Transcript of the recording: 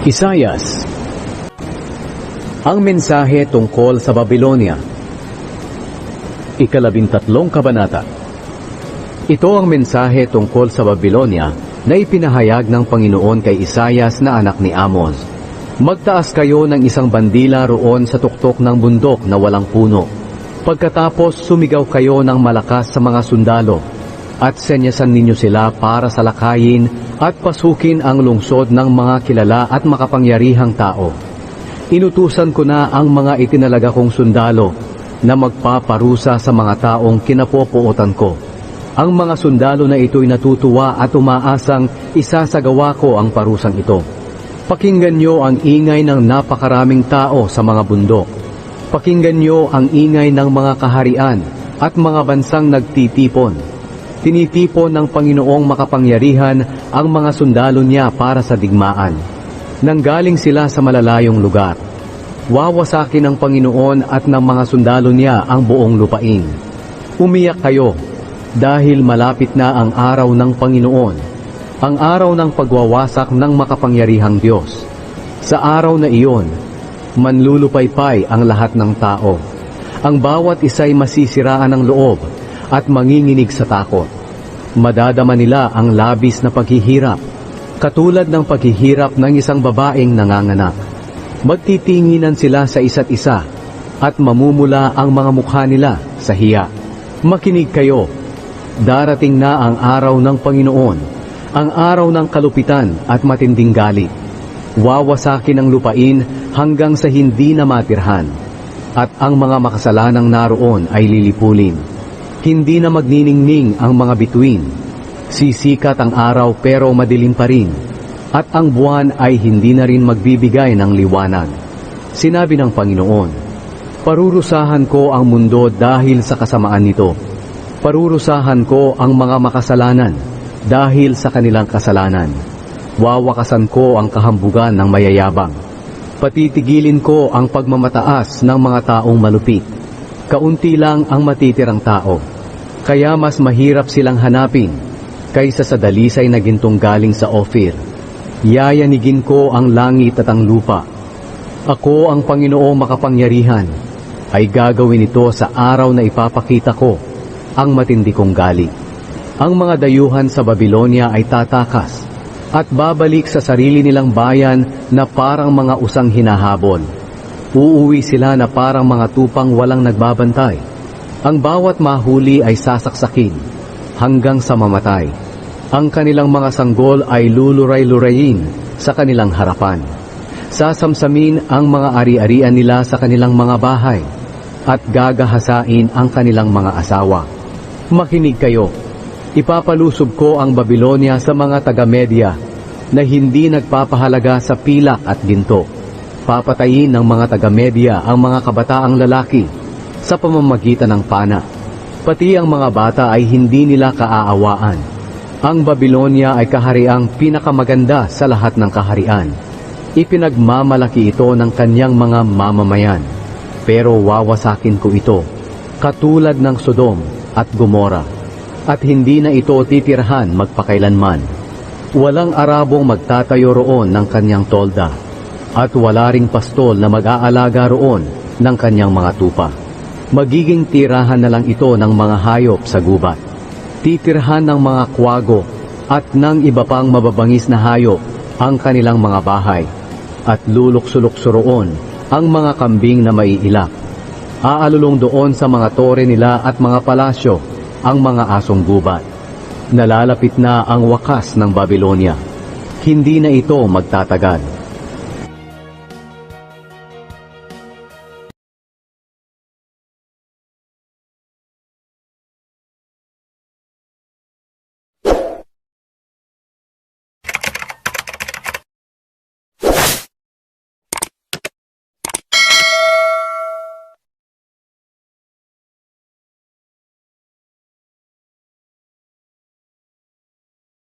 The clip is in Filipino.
Isayas Ang mensahe tungkol sa Babylonia Ikalabintatlong Kabanata Ito ang mensahe tungkol sa Babylonia na ipinahayag ng Panginoon kay Isayas na anak ni Amos. Magtaas kayo ng isang bandila roon sa tuktok ng bundok na walang puno. Pagkatapos sumigaw kayo ng malakas sa mga sundalo at senyasan ninyo sila para salakayin at pasukin ang lungsod ng mga kilala at makapangyarihang tao. Inutusan ko na ang mga itinalaga kong sundalo na magpaparusa sa mga taong kinapopuotan ko. Ang mga sundalo na ito'y natutuwa at umaasang isasagawa ko ang parusang ito. Pakinggan nyo ang ingay ng napakaraming tao sa mga bundok. Pakinggan nyo ang ingay ng mga kaharian at mga bansang nagtitipon. Tinitipon ng Panginoong makapangyarihan ang mga sundalo niya para sa digmaan. Nanggaling sila sa malalayong lugar. Wawasakin ng Panginoon at ng mga sundalo niya ang buong lupain. Umiyak kayo dahil malapit na ang araw ng Panginoon, ang araw ng pagwawasak ng makapangyarihang Diyos. Sa araw na iyon, manlulupaypay ang lahat ng tao. Ang bawat isa'y masisiraan ng loob at manginginig sa takot. Madadama nila ang labis na paghihirap, katulad ng paghihirap ng isang babaeng nanganganak. Magtitinginan sila sa isa't isa at mamumula ang mga mukha nila sa hiya. Makinig kayo, darating na ang araw ng Panginoon, ang araw ng kalupitan at matinding galit. Wawasakin ang lupain hanggang sa hindi na matirhan, at ang mga makasalanang naroon ay lilipulin. Hindi na magniningning ang mga bituin. Sisikat ang araw pero madilim pa rin, at ang buwan ay hindi na rin magbibigay ng liwanag. Sinabi ng Panginoon, Parurusahan ko ang mundo dahil sa kasamaan nito. Parurusahan ko ang mga makasalanan dahil sa kanilang kasalanan. Wawakasan ko ang kahambugan ng mayayabang. Patitigilin ko ang pagmamataas ng mga taong malupit. Kaunti lang ang matitirang tao. Kaya mas mahirap silang hanapin kaysa sa dalisay na gintong galing sa Ophir. Yayanigin ko ang langit at ang lupa. Ako ang Panginoong makapangyarihan ay gagawin ito sa araw na ipapakita ko ang matindi kong galit. Ang mga dayuhan sa Babylonia ay tatakas at babalik sa sarili nilang bayan na parang mga usang hinahabol. Uuwi sila na parang mga tupang walang nagbabantay. Ang bawat mahuli ay sasaksakin hanggang sa mamatay. Ang kanilang mga sanggol ay luluray-lurayin sa kanilang harapan. Sasamsamin ang mga ari-arian nila sa kanilang mga bahay at gagahasain ang kanilang mga asawa. Makinig kayo. Ipapalusob ko ang Babylonia sa mga taga-media na hindi nagpapahalaga sa pilak at ginto. Papatayin ng mga taga-media ang mga kabataang lalaki sa pamamagitan ng pana. Pati ang mga bata ay hindi nila kaaawaan. Ang Babylonia ay kahariang pinakamaganda sa lahat ng kaharian. Ipinagmamalaki ito ng kanyang mga mamamayan. Pero wawasakin ko ito, katulad ng Sodom at Gomora. At hindi na ito titirhan magpakailanman. Walang Arabong magtatayo roon ng kanyang tolda, at wala ring pastol na mag-aalaga roon ng kanyang mga tupa. Magiging tirahan na lang ito ng mga hayop sa gubat. Titirhan ng mga kwago at ng iba pang mababangis na hayop ang kanilang mga bahay, at luluksulukso roon ang mga kambing na maiilak. Aalulong doon sa mga tore nila at mga palasyo ang mga asong gubat. Nalalapit na ang wakas ng Babylonia. Hindi na ito magtatagal.